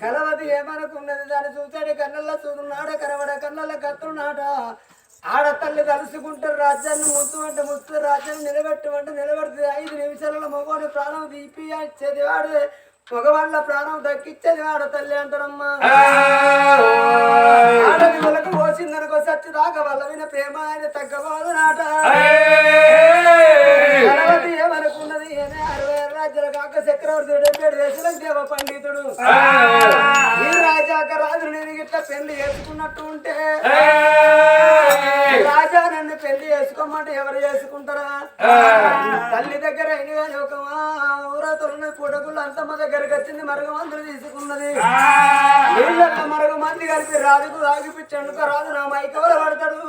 కలవది ఏమనుకున్నది? దాన్ని చూసాడు కన్నల్లో చూడున్నాడు? కనబడ కన్నల్ల కత్తున్నాడ ఆడ తల్లి తలుసుకుంటారు రాజ్యాన్ని ముత్తు అంటే ముత్తు రాజ్యాన్ని నిలబెట్టమంటే నిలబెడుతుంది. ఐదు నిమిషాలలో మగవాడి ప్రాణం తీపి ఇచ్చేది వాడు. మగవాళ్ళ ప్రాణం దక్కిచ్చేది వాడ తల్లి అంటారమ్మా ఆడది మొలకు పోసిందనుకో సచ్చి దాకా వల్ల విన ప్రేమ ఆయన తగ్గబోదు నాట. ఏమనుకున్నది? ఏనే అరవై రాజ్యాల కాక చక్రవర్తి డెబ్బేడు దేశాలకు దేవ పండితుడు. ఈ రాజాక రాజు నేను ఇట్లా పెళ్ళి చేసుకున్నట్టు ఉంటే రాజా నన్ను పెళ్ళి చేసుకోమంటే ఎవరు చేసుకుంటారా? తల్లి దగ్గర అయిన కానీ ఒక ఊరతున్న కొడుకులు అంతమ్మ దగ్గరకు వచ్చింది మరుగు మందులు తీసుకున్నది. నీళ్ళల్లో మరుగు మంది కలిపి రాజుకు తాగిపించండుకో రాజు నా మైకవల పడతాడు.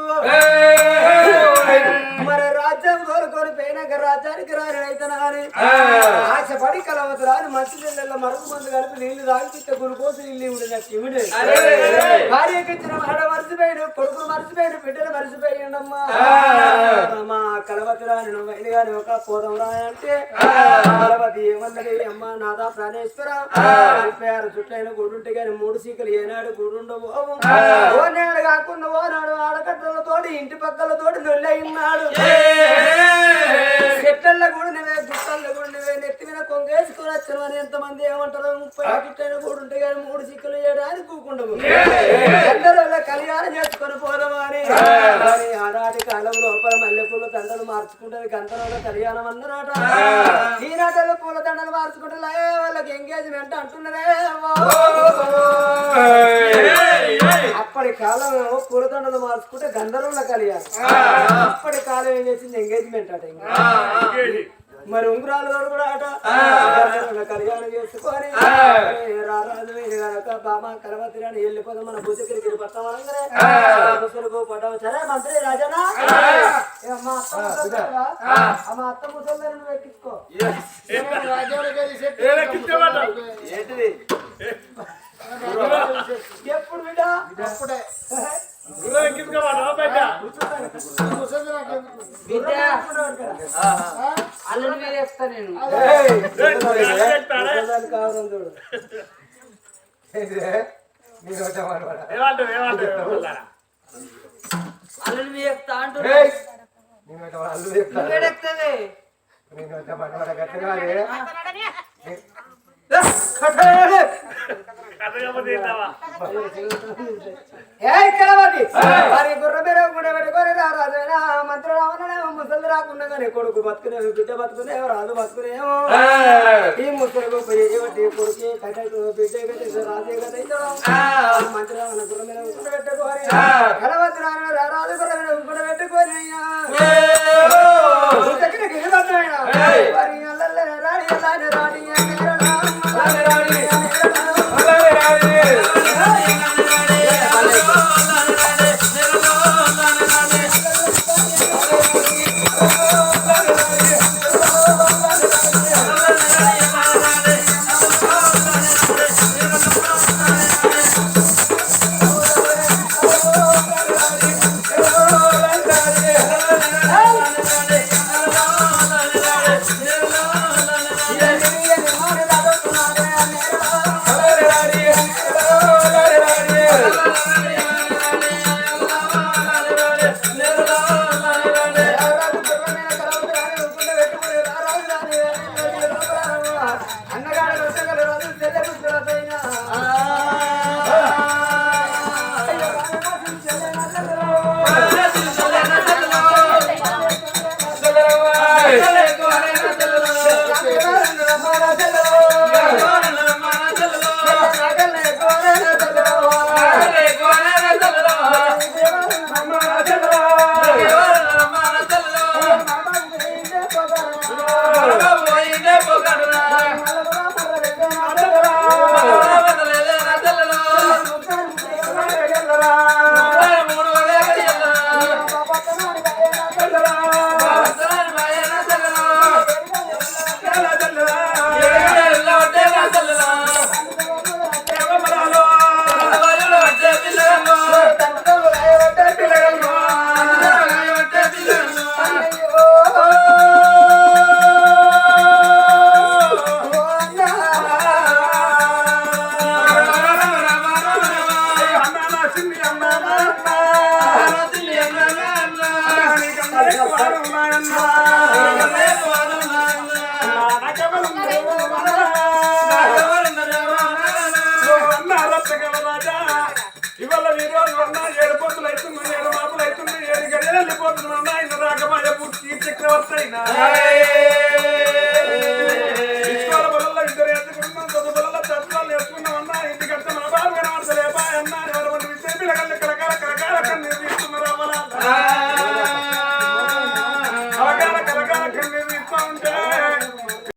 కోరుకొని పోయినాక రాజ్యానికి రాని అయితేనా అని ఆశపడి కలవద్దు రాని మంచి నీళ్ళల్లో మరుగు మందు కలిపి నీళ్లు తాగిపిస్తే గురుకోసి నీళ్ళు ఇవిడు నాకు ఇవిడే భార్యకి ఇచ్చిన మాట కొడుకులు మర్చిపోయాడు బిడ్డలు మర్చిపోయాడమ్మా మా కలవతి రాని నువ్వు అయిన గాని ఒక పోదాం రా అంటే కలవతి ఏమన్నది? అమ్మ నాదా ప్రాణేశ్వర? ముప్పై ఆరు చుట్లైన గుడుంటే గాని మూడు సీకలు ఏనాడు గుడుండవు. ఓ నేడు కాకుండా ఓ నాడు ఆడకట్టలతోటి ఇంటి పక్కలతోటి నొల్లై అని ఎంతమంది ఏమంటారు? ముప్పై చుట్టైన కూడా ఉంటే కానీ మూడు సిక్కులు ఏడాది కూకుండవు. అందరూ కళ్యాణం చేసుకొని పోదామా అని కానీ ఆనాటి కాలం లోపల మల్లెపూల దండలు మార్చుకుంటే గంటలో కళ్యాణం అన్నరాట ఈనాటలో పూల దండలు మార్చుకుంటే వాళ్ళకి ఎంగేజ్మెంట్ అంటున్నదే అప్పటి కాలం ఏమో పూలదండలు మార్చుకుంటే గంధర్వుల కళ్యాణం. అప్పటి కాలం ఏం చేసింది? ఎంగేజ్మెంట్ అట ఇంకా. మరి ఉంగరాలు గారు కూడా అట. కళ్యాణం చేసుకొని రారాజు బాబా కలవతి అని వెళ్ళిపోదాం మన భూచక్రికి పట్టమనగానే ముసలుకు పడ్డాం సరే మంత్రి రాజనా ఏ, మా అత్త ముసలిదా? ఆ, మా అత్త ముసలి నువ్వు ఎక్కించుకో. ఏంటిది ఎప్పుడు బిడ్డ? అప్పుడే బిడ్డ అల్లుడు మీద చెప్తా నేను కావడం చూడు. అల్లుడు మీద చెప్తా. అంటున్నా ఏ? గుర్ర మీద కూడా పెట్టుకొని మంత్రులు అవననే ముసలి రాకుండా కానీ కొడుకు బతుకునే బిడ్డ బతుకునేమో రాజు బతుకునేమో ఈ ముసలికు పెట్టి కొడుకు కట్టకు బిడ్డ కట్టేసి రాజే కదా మంత్రులు అవన గుర్ర మీద కూడా పెట్టుకొని కలవతి రాను రా రాజు గుర్ర మీద పెట్టుకొని అయ్యా. రాణి రాణి రాణి Hey, ah,